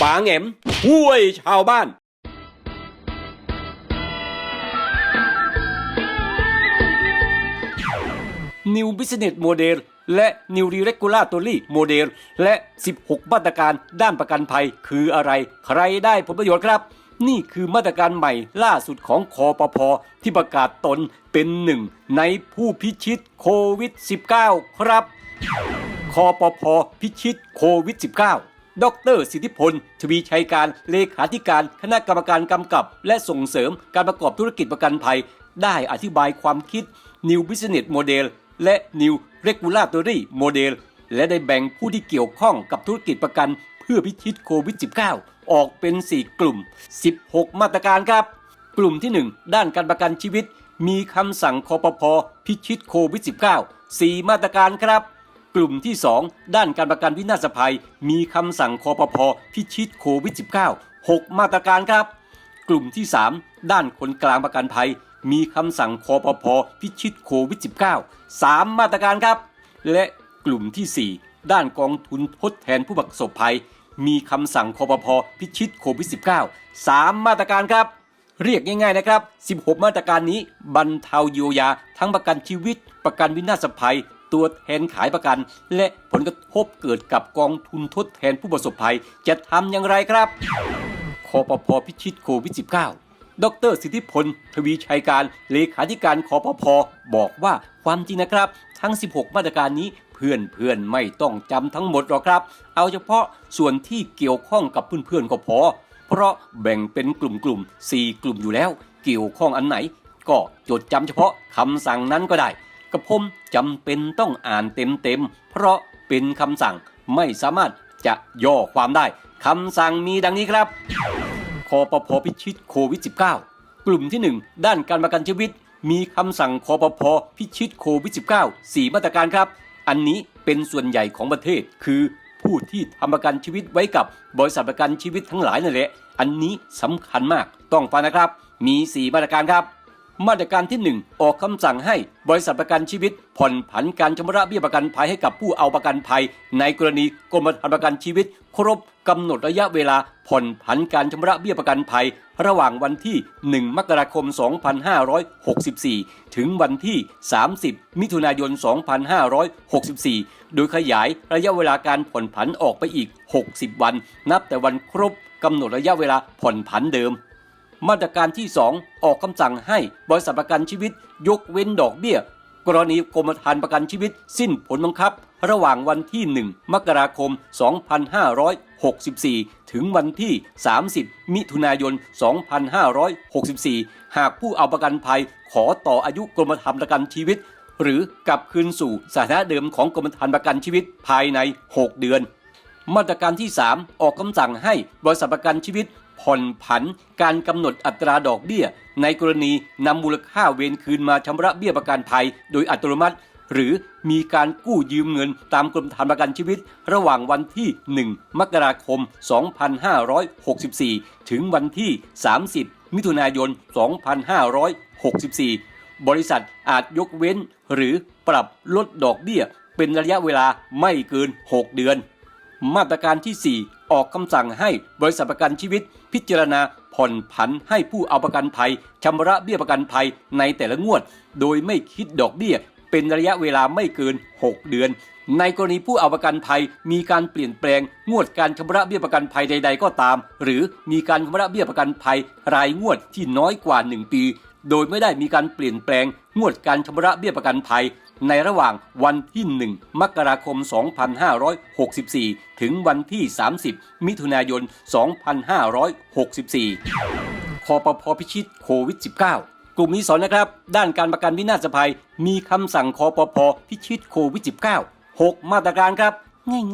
ฝาแหงมห้วยชาวบ้าน New Business Model และ New Regulatory Model และ 16 มาตรการด้านประกันภัยคืออะไร ใครได้ผลประโยชน์ครับ นี่คือมาตรการใหม่ล่าสุดของคอปพที่ประกาศตนเป็นหนึ่งในผู้พิชิตโควิด -19 ครับคอปพพิชิตโควิด -19 ดรสิทธิพล ทวีชัยการ เลขาธิการ คณะกรรมการกำกับ และส่งเสริมการประกอบธุรกิจประกันภัย ได้อธิบายความคิด New Business Model และ New Regulatory Model และได้แบ่งผู้ที่เกี่ยวข้องกับธุรกิจประกัน เพื่อพิชิตโควิด -19 ออกเป็น 4 กลุ่ม 16 มาตรการครับ กลุ่มที่ 1 ด้านการประกันชีวิต มีคำสั่งคอปพพิชิตโควิด -19 4 มาตรการครับ กลุ่มที่ 2 ด้านการประกันวินาศภัย มีคำสั่งคอปพพิชิตโควิด -19 6 มาตรการครับ กลุ่มที่ 3 ด้านคนกลางประกันภัย มีคำสั่งคอปพพิชิตโควิด -19 3 มาตรการครับ และกลุ่มที่ 4 ด้านกองทุนทดแทนผู้ประสบภัย มีคำสั่งคอปพพิชิตโควิด -19 3 มาตรการครับ เรียกง่ายๆนะครับ 16 มาตรการนี้บรรเทาเยียวยาทั้งประกันชีวิต ประกันวินาศภัย ตัวแทนขายประกัน และผลกระทบเกิดกับกองทุนทดแทนผู้ประสบภัย จะทำอย่างไรครับคอปพพิชิตโควิด -19 ดรสิทธิพล ทวีชัยการ เลขาธิการคอปพบอกว่าความจริงนะครับ ทั้ง 16 มาตรการนี้เพื่อนเพื่อนๆไม่ต้องจำทั้งหมดหรอกครับ เอาเฉพาะส่วนที่เกี่ยวข้องกับเพื่อนๆก็พอ เพราะแบ่งเป็นกลุ่มๆ4กลุ่มอยู่แล้ว เกี่ยวข้องอันไหน ก็จดจำเฉพาะคำสั่งนั้นก็ได้ กระผมจำเป็นต้องอ่านเต็มๆ เพราะเป็นคำสั่งไม่สามารถจะย่อความได้คำสั่งมีดังนี้ครับคอปพพิชิตโควิด -19 กลุ่มที่ 1 ด้านการประกันชีวิต มีคำสั่งคอปพพิชิตโควิด -19 4 มาตรการครับ อันนี้เป็นส่วนใหญ่ของประเทศ คือผู้ที่ทำประกันชีวิตไว้กับบริษัทประกันชีวิตทั้งหลายนั่นแหละ อันนี้สำคัญมากต้องฟังนะครับ มี 4 มาตรการครับ มาตรการที่ 1 ออกคำสั่งให้บริษัทประกันชีวิต ผ่อนผันการชำระเบี้ยประกันภัยให้กับผู้เอาประกันภัย ในกรณีกรมธรรม์ประกันชีวิต ครบกำหนดระยะเวลาผ่อนผันการชำระเบี้ยประกันภัย ระหว่างวันที่ 1 มกราคม 2564 ถึงวันที่ 30 มิถุนายน 2564 โดยขยายระยะเวลาการผ่อนผันออกไปอีก 60 วัน นับแต่วันครบกำหนดระยะเวลาผ่อนผันเดิม มาตรการที่ 2 ออกคำสั่งให้บริษัทประกันชีวิต ยกเว้นดอกเบี้ย กรณีกรมธรรม์ประกันชีวิต สิ้นผลบังคับ ระหว่างวันที่ 1 มกราคม 2564 ถึงวันที่ 30 มิถุนายน 2564 หากผู้เอาประกันภัยขอต่ออายุกรมธรรม์ประกันชีวิต หรือกลับคืนสู่สถานะเดิมของกรมธรรม์ประกันชีวิตภายใน 6 เดือน มาตรการที่ 3 ออกคำสั่งให้บริษัทประกันชีวิต ผ่อนผันการกำหนดอัตราดอกเบี้ย ในกรณีนำมูลค่าเวรคืนมาชำระเบี้ยประกันภัย โดยอัตโนมัติ หรือมีการกู้ยืมเงินตามกรมธรรม์ประกันชีวิต ระหว่างวันที่ 1 มกราคม 2564 ถึงวันที่ 30 มิถุนายน 2564 บริษัทอาจยกเว้น หรือปรับลดดอกเบี้ย เป็นระยะเวลาไม่เกิน 6 เดือน มาตรการที่ 4 ออกคำสั่งให้บริษัทประกันชีวิต พิจารณาผ่อนผันให้ผู้เอาประกันภัยชำระเบี้ยประกันภัยในแต่ละงวด โดยไม่คิดดอกเบี้ย เป็นระยะเวลาไม่เกิน 6 เดือน ในกรณีผู้เอาประกันภัยมีการเปลี่ยนแปลงงวดการชำระเบี้ยประกันภัยใด ๆ ก็ตาม หรือมีการชำระเบี้ยประกันภัยรายงวดที่น้อยกว่า 1 ปี โดยไม่ได้มีการเปลี่ยนแปลงงวดการชำระเบี้ยประกันภัย ในระหว่างวันที่ 1 มกราคม 2564 ถึงวันที่ 30 มิถุนายน 2564คอปพพิชิตโควิด -19 กลุ่มนี้สอนนะครับ ด้านการประกันวินาศภัย มีคำสั่งคอปพพิชิตโควิด -19 6 มาตรการครับ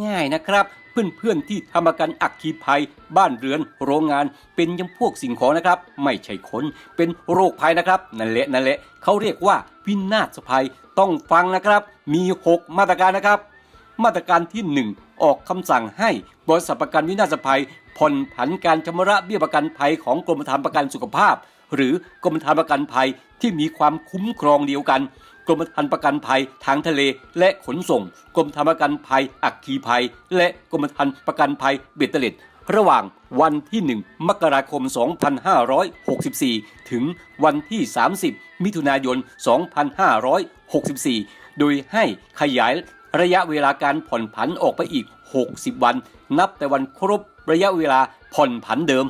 ง่ายๆนะครับ เพื่อนๆที่ทำประกันอัคคีภัย บ้านเรือน โรงงาน เป็นยังพวกสิ่งของนะครับ ไม่ใช่คนเป็นโรคภัยนะครับ นั่นแหละนั่นแหละเขาเรียกว่าวินาศภัยต้องฟังนะครับ มี 6 มาตรการนะครับ มาตรการที่ 1 ออกคำสั่งให้บริษัทประกันวินาศภัยผ่อนผันการชำระเบี้ยประกันภัยของกรมธรรม์ประกันสุขภาพ หรือกรมธรรม์ประกันภัยที่มีความคุ้มครองเดียวกัน กรมธรรม์ประกันภัยทางทะเล และขนส่ง กรมธรรม์ประกันภัยอัคคีภัย และกรมธรรม์ประกันภัยเบ็ดเตล็ดระหว่างวันที่ 1 มกราคม 2564 ถึงวันที่ 30 มิถุนายน 2564 โดยให้ขยายระยะเวลาการผ่อนผันออกไปอีก 60 วัน นับแต่วันครบระยะเวลาผ่อนผันเดิม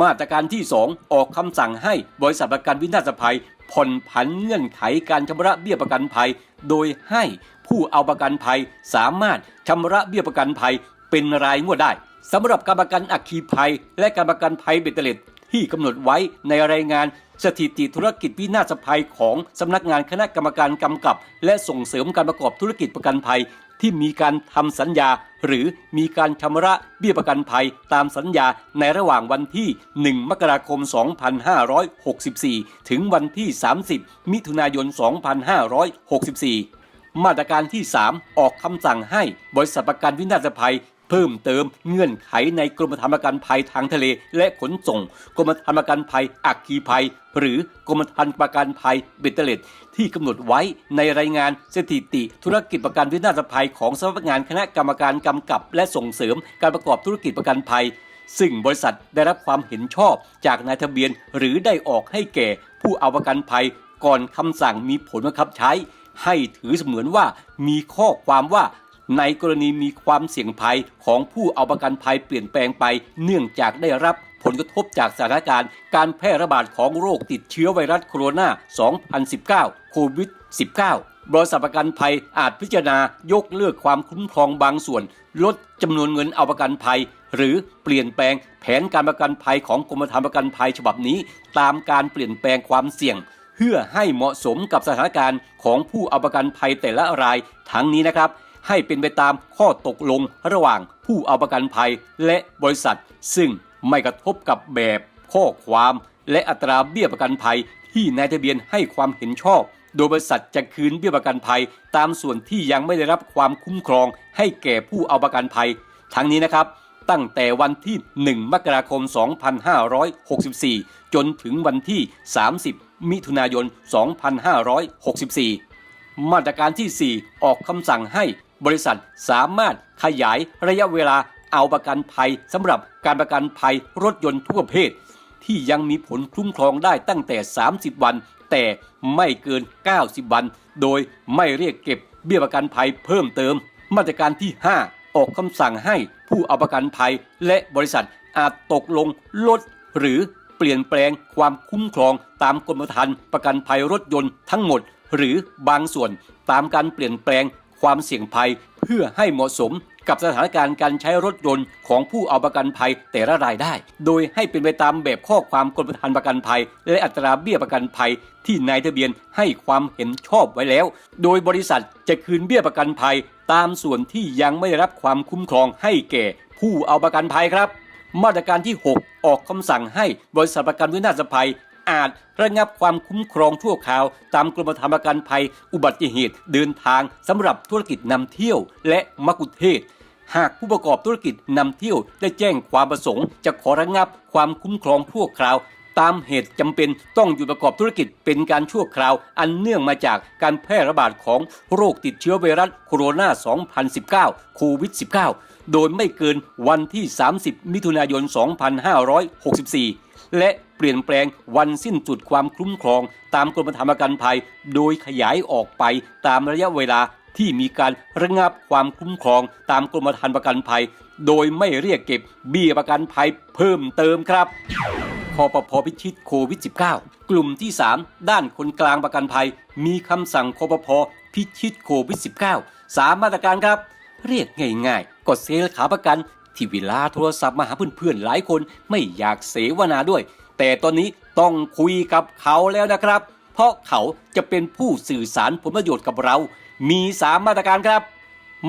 มาตรการที่ 2 ออกคำสั่งให้บริษัทประกันวินาศภัย ผ่อนผันเงื่อนไขการชำระเบี้ยประกันภัย โดยให้ผู้เอาประกันภัยสามารถชำระเบี้ยประกันภัยเป็นรายงวดได้สำหรับการประกันอัคคีภัย และการประกันภัยเบ็ดเตล็ดที่กำหนดไว้ในรายงานสถิติธุรกิจวินาศภัยของสำนักงานคณะกรรมการกำกับ และส่งเสริมการประกอบธุรกิจประกันภัย ที่มีการทำสัญญา หรือมีการชำระเบี้ยประกันภัยตามสัญญาในระหว่างวันที่ 1 มกราคม 2564 ถึงวันที่ 30 มิถุนายน 2564 มาตรการที่ 3 ออกคำสั่งให้บริษัทประกันวินาศภัย เพิ่มเติมเงื่อนไขในกรมธรรม์ประกันภัยทางทะเลและขนส่ง กรมธรรม์ประกันภัยอัคคีภัย หรือกรมธรรม์ประกันภัยเบ็ดเตเล็ดที่กำหนดไว้ในรายงานสถิติ ธุรกิจประกันวินาศภัยของสำนักงานคณะกรรมการกำกับ และส่งเสริมการประกอบธุรกิจประกันภัย ซึ่งบริษัทได้รับความเห็นชอบจากนายทะเบียน หรือได้ออกให้แก่ผู้เอาประกันภัย ก่อนคำสั่งมีผลบังคับใช้ ให้ถือเสมือนว่ามีข้อความว่า ในกรณีมีความเสี่ยงภัยของผู้เอาประกันภัยเปลี่ยนแปลงไป เนื่องจากได้รับผลกระทบจากสถานการณ์การแพร่ระบาดของโรคติดเชื้อไวรัสโคโรนา 2019 โควิด 19 บริษัทประกันภัยอาจพิจารณายกเลิกความคุ้มครองบางส่วน ลดจำนวนเงินเอาประกันภัย หรือเปลี่ยนแปลงแผนการประกันภัยของกรมธรรม์ประกันภัยฉบับนี้ ตามการเปลี่ยนแปลงความเสี่ยง เพื่อให้เหมาะสมกับสถานการณ์ของผู้เอาประกันภัยแต่ละราย ทั้งนี้นะครับ ให้เป็นไปตามข้อตกลงระหว่างผู้เอาประกันภัยและบริษัท ซึ่งไม่กระทบกับแบบข้อความและอัตราเบี้ยประกันภัยที่นายทะเบียนให้ความเห็นชอบ โดยบริษัทจะคืนเบี้ยประกันภัย ตามส่วนที่ยังไม่ได้รับความคุ้มครอง ให้แก่ผู้เอาประกันภัย ทั้งนี้นะครับ ตั้งแต่วันที่ 1 มกราคม 2564 จนถึงวันที่ 30 มิถุนายน 2564 มาตรการที่ 4 ออกคำสั่งให้ บริษัทสามารถขยายระยะเวลาเอาประกันภัยสำหรับการประกันภัยรถยนต์ทุกประเภทที่ยังมีผลคุ้มครองได้ตั้งแต่ 30 วัน แต่ไม่เกิน 90 วัน โดยไม่เรียกเก็บเบี้ยประกันภัยเพิ่มเติม มาตรการที่ 5 ออกคำสั่งให้ผู้เอาประกันภัยและบริษัทอาจตกลงลดหรือเปลี่ยนแปลงความคุ้มครองตามกรมธรรม์ประกันภัยรถยนต์ทั้งหมด หรือบางส่วนตามการเปลี่ยนแปลง ความเสี่ยงภัยเพื่อให้เหมาะสมกับสถานการณ์การใช้รถยนต์ของผู้เอาประกันภัยแต่ละรายได้ โดยให้เป็นไปตามแบบข้อความกรมธรรม์ประกันภัย และอัตราเบี้ยประกันภัย ที่นายทะเบียนให้ความเห็นชอบไว้แล้ว โดยบริษัทจะคืนเบี้ยประกันภัย ตามส่วนที่ยังไม่ได้รับความคุ้มครองให้แก่ ผู้เอาประกันภัยครับ มาตรการที่ 6 ออกคำสั่งให้บริษัทประกันวินาศภัย อาจระงับความคุ้มครองชั่วคราว ตามกรมธรรม์ประกันภัย อุบัติเหตุเดินทางสำหรับธุรกิจนำเที่ยว และมกุเทศหากผู้ประกอบธุรกิจนำเที่ยวได้แจ้งความประสงค์ จะขอระงับความคุ้มครองชั่วคราว ตามเหตุจำเป็นต้องหยุดประกอบธุรกิจเป็นการชั่วคราว อันเนื่องมาจากการแพร่ระบาดของโรคติดเชื้อไวรัสโคโรนา 2019 โควิด -19 โดยไม่เกินวันที่ 30 มิถุนายน 2564 และเปลี่ยนแปลงวันสิ้นสุดความคุ้มครอง ตามกรมธรรม์ประกันภัย โดยขยายออกไปตามระยะเวลาที่มีการระงับความคุ้มครอง ตามกรมธรรม์ประกันภัย โดยไม่เรียกเก็บเบี้ยประกันภัยเพิ่มเติมครับคอปพพิชิตโควิด -19 กลุ่มที่ 3 ด้านคนกลางประกันภัย มีคำสั่งคอปพพิชิตโควิด -19 สามมาตรการครับ เรียกง่ายๆ กดเซลขาประกัน ที่เวลาโทรศัพท์มาหาเพื่อนๆหลายคนไม่อยากเสวนาด้วย แต่ตอนนี้ต้องคุยกับเขาแล้วนะครับ เพราะเขาจะเป็นผู้สื่อสารผลประโยชน์กับเรา มีสามมาตรการครับ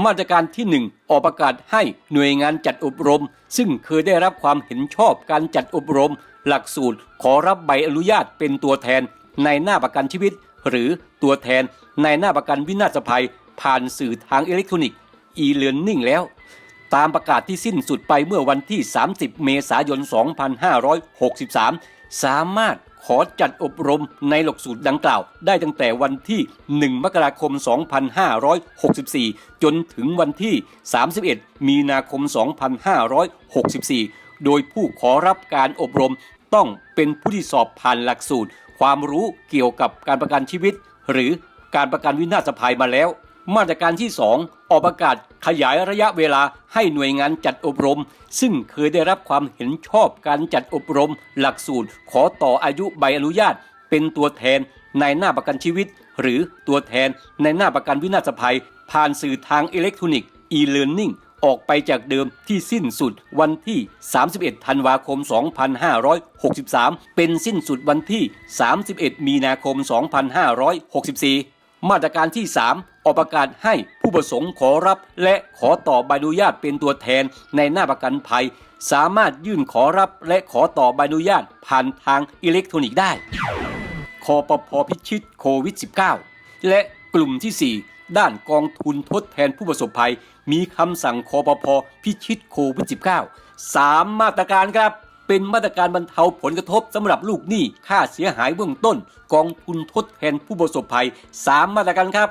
มาตรการที่ 1 ออกประกาศให้หน่วยงานจัดอบรม ซึ่งเคยได้รับความเห็นชอบการจัดอบรม หลักสูตรขอรับใบอนุญาตเป็นตัวแทน ในหน้าประกันชีวิต หรือตัวแทนในหน้าประกันวินาศภัย ผ่านสื่อทางอิเล็กทรอนิกส์ e-learning แล้ว ตามประกาศที่สิ้นสุดไปเมื่อวันที่ 30 เมษายน 2563 สามารถขอจัดอบรมในหลักสูตรดังกล่าว ได้ตั้งแต่วันที่ 1 มกราคม 2564 จนถึงวันที่ 31 มีนาคม 2564 โดยผู้ขอรับการอบรมต้องเป็นผู้ที่สอบผ่านหลักสูตร ความรู้เกี่ยวกับการประกันชีวิต หรือการประกันวินาศภัยมาแล้ว มาตรการที่ 2 ออกประกาศขยายระยะเวลาให้หน่วยงานจัดอบรม ซึ่งเคยได้รับความเห็นชอบการจัดอบรม หลักสูตร ขอต่ออายุใบอนุญาต เป็นตัวแทนในหน้าประกันชีวิต หรือตัวแทนในหน้าประกันวินาศภัย ผ่านสื่อทางอิเล็กทรอนิกส์ e-learning ออกไปจากเดิมที่สิ้นสุดวันที่ 31 ธันวาคม 2563 เป็นสิ้นสุดวันที่ 31 มีนาคม 2564 มาตรการที่ 3 ออกประกาศให้ผู้ประสงค์ขอรับและขอต่อใบอนุญาตเป็นตัวแทนในหน้าประกันภัย สามารถยื่นขอรับและขอต่อใบอนุญาตผ่านทางอิเล็กทรอนิกส์ได้คอปพพิชิตโควิด -19 และกลุ่มที่ 4 ด้านกองทุนทดแทนผู้ประสบภัย มีคำสั่งคอปพพิชิตโควิด -19 สามมาตรการครับ เป็นมาตรการบรรเทาผลกระทบสำหรับลูกหนี้ค่าเสียหายเบื้องต้น กองทุนทดแทนผู้ประสบภัยสามมาตรการครับ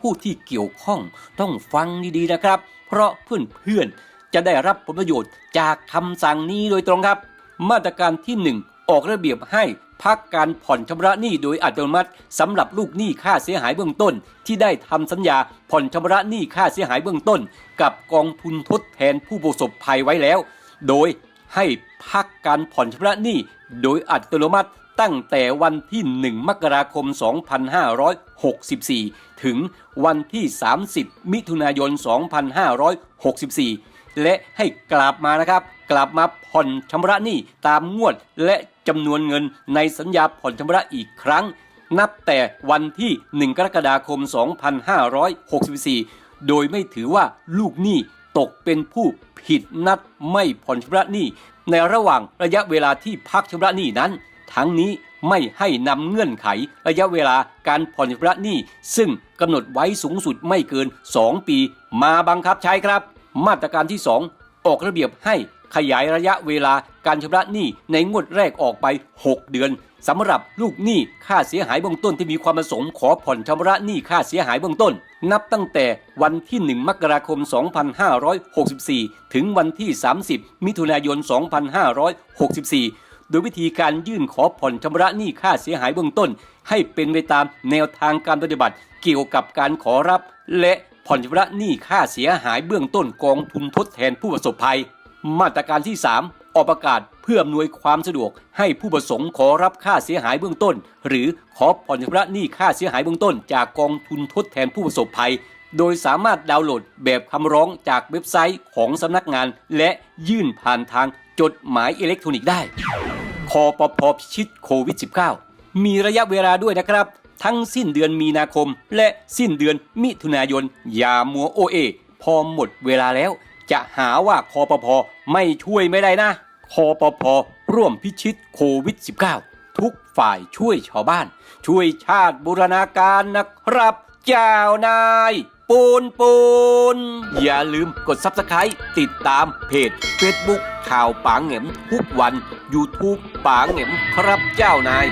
ผู้ที่เกี่ยวข้องต้องฟังดีๆนะครับ เพราะเพื่อนๆจะได้รับผลประโยชน์จากคำสั่งนี้โดยตรงครับ มาตรการที่ 1 ออกระเบียบให้พักการผ่อนชำระหนี้โดยอัตโนมัติสำหรับลูกหนี้ค่าเสียหายเบื้องต้น ที่ได้ทำสัญญาผ่อนชำระหนี้ค่าเสียหายเบื้องต้น กับกองทุนทดแทนผู้ประสบภัยไว้แล้ว โดย ให้พักการผ่อนชำระหนี้โดยอัตโนมัติตั้งแต่วันที่ 1 มกราคม 2564 ถึงวันที่ 30 มิถุนายน 2564 และให้กลับมานะครับ กลับมาผ่อนชำระหนี้ตามงวดและจำนวนเงินในสัญญาผ่อนชำระอีกครั้ง นับแต่วันที่ 1 กรกฎาคม 2564 โดยไม่ถือว่าลูกหนี้ ตกเป็นผู้ผิดนัดไม่ผ่อนชำระหนี้ ในระหว่างระยะเวลาที่พักชำระหนี้นั้น ทั้งนี้ไม่ให้นำเงื่อนไขระยะเวลาการผ่อนชำระหนี้ ซึ่งกำหนดไว้สูงสุดไม่เกิน 2 ปี มาบังคับใช้ครับ มาตรการที่ 2 ออกระเบียบให้ขยายระยะเวลาการชำระหนี้ในงวดแรกออกไป 6 เดือน สำหรับลูกหนี้ค่าเสียหายเบื้องต้นที่มีความประสงค์ขอผ่อนชำระหนี้ค่าเสียหายเบื้องต้น นับตั้งแต่วันที่ 1 มกราคม 2564 ถึงวันที่ 30 มิถุนายน 2564 โดยวิธีการยื่นขอผ่อนชำระหนี้ค่าเสียหายเบื้องต้น ให้เป็นไปตามแนวทางการปฏิบัติ เกี่ยวกับการขอรับ และผ่อนชำระหนี้ค่าเสียหายเบื้องต้นกองทุนทดแทนผู้ประสบภัย มาตรการที่ 3 ออกประกาศเพื่ออำนวยความสะดวก ให้ผู้ประสงค์ขอรับค่าเสียหายเบื้องต้น หรือขอผ่อนชำระหนี้ค่าเสียหายเบื้องต้น จากกองทุนทดแทนผู้ประสบภัย โดยสามารถดาวน์โหลดแบบคำร้องจากเว็บไซต์ของสำนักงาน และยื่นผ่านทางจดหมายอิเล็กทรอนิกส์ได้ คอปพพิชิตโควิด -19 มีระยะเวลาด้วยนะครับ ทั้งสิ้นเดือนมีนาคม และสิ้นเดือนมิถุนายน อย่ามัวโอเอ พอหมดเวลาแล้ว จะหาว่าคอปพไม่ช่วยไม่ได้นะ คอปพร่วมพิชิตโควิด -19 ทุกฝ่ายช่วยชาวบ้าน ช่วยชาติบูรณาการนะครับ เจ้านาย ปูนปูน อย่าลืมกด Subscribe ติดตามเพจ Facebook ข่าวปางเหง็มทุกวัน YouTube ปางเหง็มครับเจ้านาย